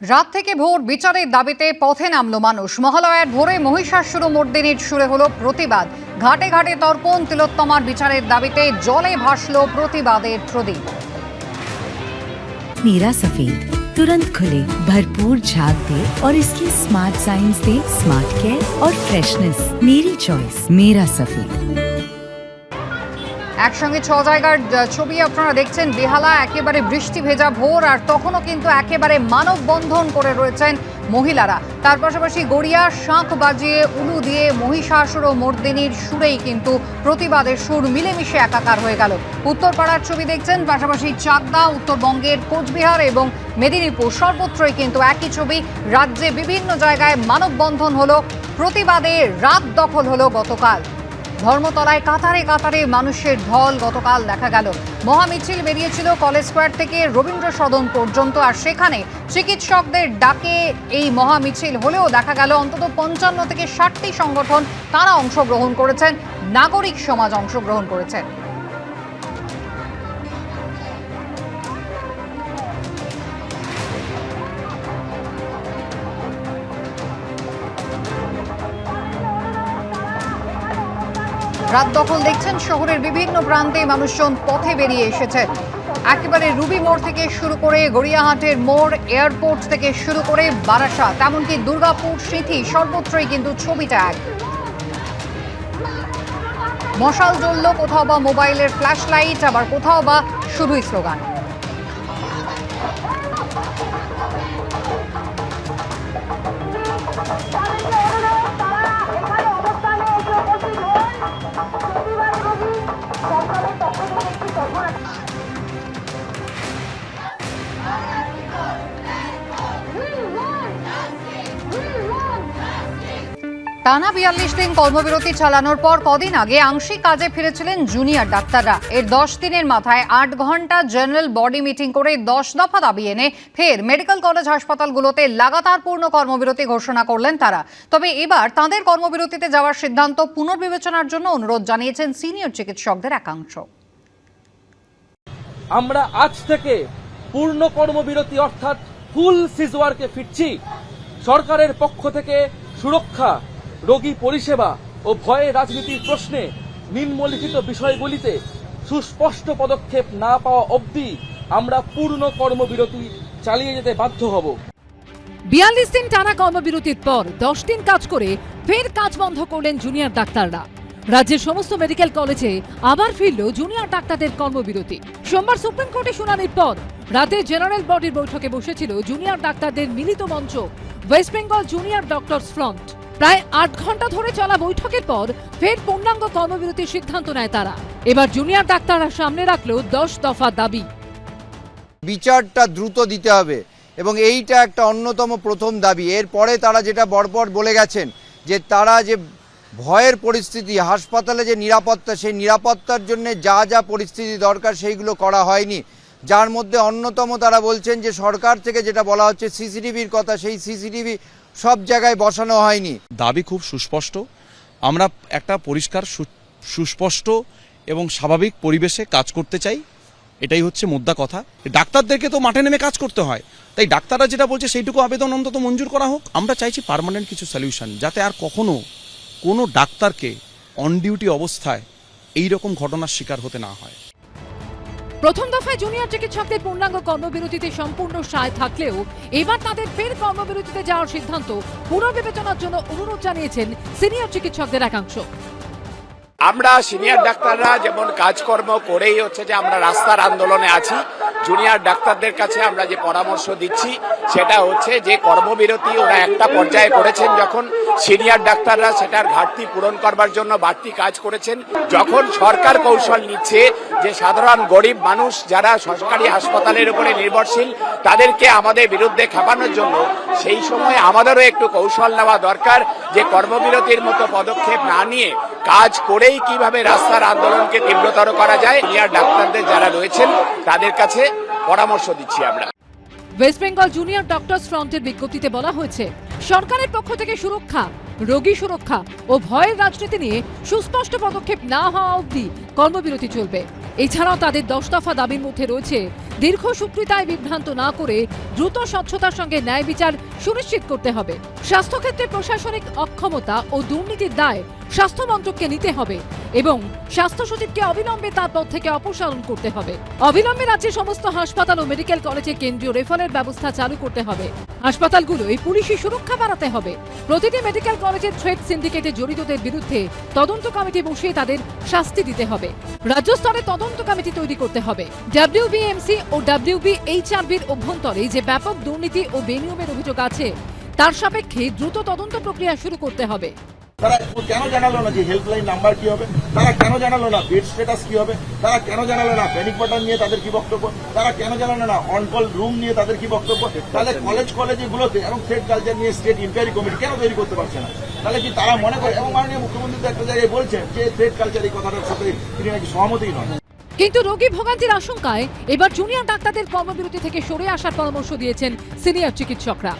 রাত থেকে ভোর বিচারের দাবিতে পথে নামলো মানুষ মহালয়ার ভোরে মহিষাসুর মর্দিনীর সুরে হলো প্রতিবাদ ঘাটে ঘাটে তর্পণ তিলোত্তমার বিচারের দাবিতে জলে ভাসলো প্রতিবাদের প্রদীপ मेरा सफेद तुरंत खुले भरपूर झाग दे और इसकी स्मार्ट साइंस दे स्मार्ट केयर और फ्रेशनेस मेरी चॉइस मेरा सफेद একসঙ্গে ছ জায়গার ছবি আপনারা দেখছেন। বেহালা, একেবারে বৃষ্টি ভেজা ভোর, আর তখনও কিন্তু একেবারে মানববন্ধন করে রয়েছেন মহিলারা। তার পাশাপাশি গড়িয়া শাঁখ বাজিয়ে উলু দিয়ে মহিষাসুর ও মর্দিনীর সুরেই কিন্তু প্রতিবাদের সুর মিলেমিশে একাকার হয়ে গেল। উত্তরপাড়ার ছবি দেখছেন, পাশাপাশি চাকদা, উত্তরবঙ্গের কোচবিহার এবং মেদিনীপুর সর্বত্রই কিন্তু একই ছবি। রাজ্যে বিভিন্ন জায়গায় মানববন্ধন হলো, প্রতিবাদে রাত দখল হলো গতকাল। ধর্মতলায় কাতারে কাতারে মানুষের ঢল গতকাল দেখা গেল। মহামিছিল বেরিয়েছিল কলেজ স্কোয়ার থেকে রবীন্দ্র সদন পর্যন্ত, আর সেখানে চিকিৎসকদের ডাকে এই মহামিছিল হলেও দেখা গেল অন্তত পঞ্চান্ন থেকে ষাটটি সংগঠন তারা অংশগ্রহণ করেছেন, নাগরিক সমাজ অংশগ্রহণ করেছেন। রাত দখল দেখছেন শহরের বিভিন্ন প্রান্তে মানুষজন পথে বেরিয়ে এসেছে। একেবারে রুবি মোড় থেকে শুরু করে গড়িয়াহাটের মোড়, এয়ারপোর্ট থেকে শুরু করে বারাসাত এমনকি দুর্গাপুর সিথি সর্বত্রই কিন্তু ছবিটা এক মশাল জ্বলল কোথাও বা মোবাইলের ফ্ল্যাশ লাইট আবার কোথাও বা শুধুই স্লোগান। টানা বিয়াল্লিশ দিন কর্মবিরতি চালানোর পর কদিন আগে আংশিক কাজে ফিরেছিলেন জুনিয়র ডাক্তাররা। এর দশ দিনের মাথায় আট ঘণ্টা জেনারেল বডি মিটিং করে দশ দফা দাবি এনে ফের মেডিকেল কলেজ হাসপাতালগুলোতে লাগাতার পূর্ণ কর্মবিরতি ঘোষণা করলেন তারা। তবে এবার তাঁদের কর্মবিরতিতে যাওয়ার সিদ্ধান্ত পুনর্বিবেচনার জন্য অনুরোধ জানিয়েছেন সিনিয়র চিকিৎসকদের একাংশ। আমরা আজ থেকে পূর্ণ কর্মবিরতি অর্থাৎ ফুল সিজওয়ার্কে ফিরছি। সরকারের পক্ষ থেকে সুরক্ষা রোগী পরিষেবা ও ভয়ে রাজনীতির প্রশ্নে নিম্নলিখিত বিষয়গুলিতে সুস্পষ্ট পদক্ষেপ না পাওয়া অবধি আমরা পূর্ণ কর্মবিরতি চালিয়ে যেতে বাধ্য হব। বিয়াল্লিশ দিন টানা কর্মবিরতির পর দশ দিন কাজ করে ফের কাজ বন্ধ করলেন জুনিয়র ডাক্তাররা। রাজ্যের সমস্ত মেডিকেল কলেজে আবার ফিরল জুনিয়র ডাক্তারদের কর্মবিরতি। সোমবার সুপ্রিম কোর্টে শুনানির পর রাতে জেনারেল বডির বৈঠকে বসেছিল জুনিয়র ডাক্তারদের মিলিত মঞ্চ, West Bengal junior doctors front. প্রায় আট ঘণ্টা ধরে চলা বৈঠকের পর ফের পূর্ণাঙ্গ কর্মবিরতির সিদ্ধান্ত নেয় তারা। এবার জুনিয়র ডাক্তাররা সামনে রাখল দশ দফা দাবি। বিচারটা দ্রুত দিতে হবে এবং এইটা একটা অন্যতম প্রথম দাবি। এরপরে তারা যেটা বরপর বলে গেছেন, যে তারা যে ভয়ের পরিস্থিতি, হাসপাতালে যে নিরাপত্তা, সেই নিরাপত্তার জন্য যা যা পরিস্থিতি দরকার সেইগুলো করা হয়নি। যার মধ্যে অন্যতম তারা বলছেন যে সরকার থেকে যেটা বলা হচ্ছে, সিসিটিভির কথা, সেই সিসিটিভি সব জায়গায় বসানো হয়নি। দাবি খুব সুস্পষ্ট। আমরা একটা পরিষ্কার সুস্পষ্ট এবং স্বাভাবিক পরিবেশে কাজ করতে চাই। এটাই হচ্ছে মুদ্রা কথা। ডাক্তারদেরকে তো মাঠে নেমে কাজ করতে হয়। তাই ডাক্তাররা যেটা বলছে সেইটুকু আবেদন অন্তত মঞ্জুর করা হোক। আমরা চাইছি পার্মানেন্ট কিছু সলিউশন যাতে আর কখনো কোনো ডাক্তারকে অন ডিউটি অবস্থায় এই রকম ঘটনার শিকার হতে না হয়। প্রথম দফায় জুনিয়র চিকিৎসকদের পূর্ণাঙ্গ কর্মবিরতিতে সম্পূর্ণ সায় থাকলেও এবার তাদের ফের কর্মবিরতিতে যাওয়ার সিদ্ধান্ত পুনর্বিবেচনার জন্য অনুরোধ জানিয়েছেন সিনিয়র চিকিৎসকদের একাংশ। আমরা সিনিয়র ডাক্তাররা যেমন কাজকর্ম করেই হচ্ছে যে আমরা রাস্তার আন্দোলনে আছি জুনিয়র ডাক্তারদের কাছে আমরা যে পরামর্শ দিচ্ছি, সেটা হচ্ছে যে কর্মবিরতি ওরা একটা পর্যায়ে করেছেন যখন সিনিয়র ডাক্তাররা সেটার ঘাটতি পূরণ করবার জন্য বাড়তি কাজ করেছেন। যখন সরকার কৌশল নিচ্ছে যে সাধারণ গরিব মানুষ যারা সরকারি হাসপাতালের উপরে নির্ভরশীল, তাদেরকে আমাদের বিরুদ্ধে খেপানোর জন্য সেই সময় আমাদেরও একটু কৌশল নেওয়া দরকার যে কর্মবিরতির মতো পদক্ষেপ না নিয়ে কাজ করেই কীভাবে রাস্তার আন্দোলনকে তীব্রতর করা যায়। সিনিয়র ডাক্তারদের যারা রয়েছেন, তাদের কাছে পরামর্শ দিচ্ছি আমরা। ওয়েস্ট বেঙ্গল জুনিয়র ডক্টরস ফ্রন্টের বিজ্ঞপ্তিতে বলা হয়েছে, সরকারের পক্ষ থেকে সুরক্ষা, রোগী সুরক্ষা ও ভয়ের রাজনীতি নিয়ে সুস্পষ্ট পদক্ষেপ না হওয়া অবধি কর্মবিরতি চলবে। এছাড়াও তাদের দশ দফা দাবির মধ্যে রয়েছে, দীর্ঘ সূত্রিতায় বিভ্রান্ত না করে দ্রুত স্বচ্ছতার সঙ্গে ন্যায় বিচার সুনিশ্চিত করতে হবে। স্বাস্থ্যক্ষেত্রে প্রশাসনিক অক্ষমতা ও দুর্নীতির দায় স্বাস্থ্য মন্ত্রককে নিতে হবে এবং স্বাস্থ্য সচিবকে অবিলম্বে তার পদ থেকে অপসারণ করতে হবে। অবিলম্বে রাজ্যের সমস্ত হাসপাতাল ও মেডিকেল কলেজে কেন্দ্রীয় রেফারের ব্যবস্থা চালু করতে হবে। হাসপাতালগুলোয় পুলিশি সুরক্ষা বাড়াতে হবে। প্রতিটি মেডিকেল কলেজের ট্রেড সিন্ডিকেটে জড়িতদের বিরুদ্ধে তদন্ত কমিটি বসিয়ে তাদের শাস্তি দিতে হবে। রাজ্য স্তরে তদন্ত কমিটি তৈরি করতে হবে। ডাব্লিউবিএমসি ও ডাব্লিউবিএইচআরবির অভ্যন্তরে যে ব্যাপক দুর্নীতি ও বেনিয়মের অভিযোগ আছে, তার সাপেক্ষে দ্রুত তদন্ত প্রক্রিয়া শুরু করতে হবে। তারা কেন জানালো না যে হেল্পলাইন নাম্বার কি হবে? তারা কেন জানালো না বেড স্ট্যাটাস কি হবে? তারা কেন জানালো না প্যানিক বাটন নিয়ে তাদের কি বক্তব্য? তারা কেন জানালো না অন কল রুম নিয়ে তাদের কি বক্তব্য? তাহলে কলেজ কলেজগুলোতে এবং থ্রেড কালচার নিয়ে স্টেট ইনকোয়ারি কমিটি কেন তৈরি করতে পারছে না? তাহলে কি তারা মনে করে? এবং মাননীয় মুখ্যমন্ত্রী তো একটা জায়গায় বলছেন যে থ্রেড কালচার এই কথাটার সাথে তিনি নাকি সহমতই নন। কিন্তু রোগী ভোগান্তির আশঙ্কায় এবার জুনিয়র ডাক্তারদের কর্মবিরতি থেকে সরে আসার পরামর্শ দিয়েছেন সিনিয়র চিকিৎসকরা।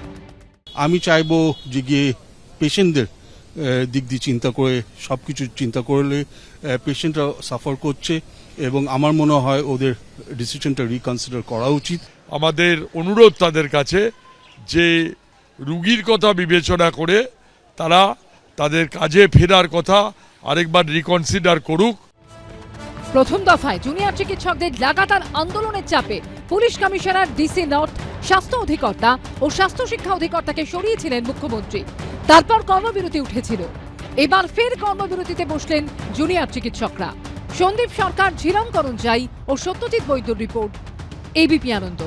আমি চাইব যে গিয়ে পেশেন্টদের দিক দিয়ে চিন্তা করে সব কিছু চিন্তা করলে পেশেন্টরা সাফার করছে এবং আমার মনে হয় ওদের ডিসিশনটা রিকনসিডার করা উচিত। আমাদের অনুরোধ তাদের কাছে যে রুগীর কথা বিবেচনা করে তারা তাদের কাজে ফেরার কথা আরেকবার রিকনসিডার করুক। প্রথম দফায় জুনিয়র চিকিৎসকদের লাগাতার আন্দোলনের চাপে পুলিশ কমিশনার ডিসি নর্থ স্বাস্থ্য অধিকর্তা ও স্বাস্থ্য শিক্ষা অধিকর্তাকে সরিয়েছিলেন মুখ্যমন্ত্রী। তারপর কর্মবিরতি উঠেছিল। এবার ফের কর্মবিরতিতে বসলেন জুনিয়র চিকিৎসকরা। সন্দীপ সরকার ঝিরম করঞ্জাই ও সত্যজিৎ বৈদ্যর রিপোর্ট। এবিপি আনন্দ।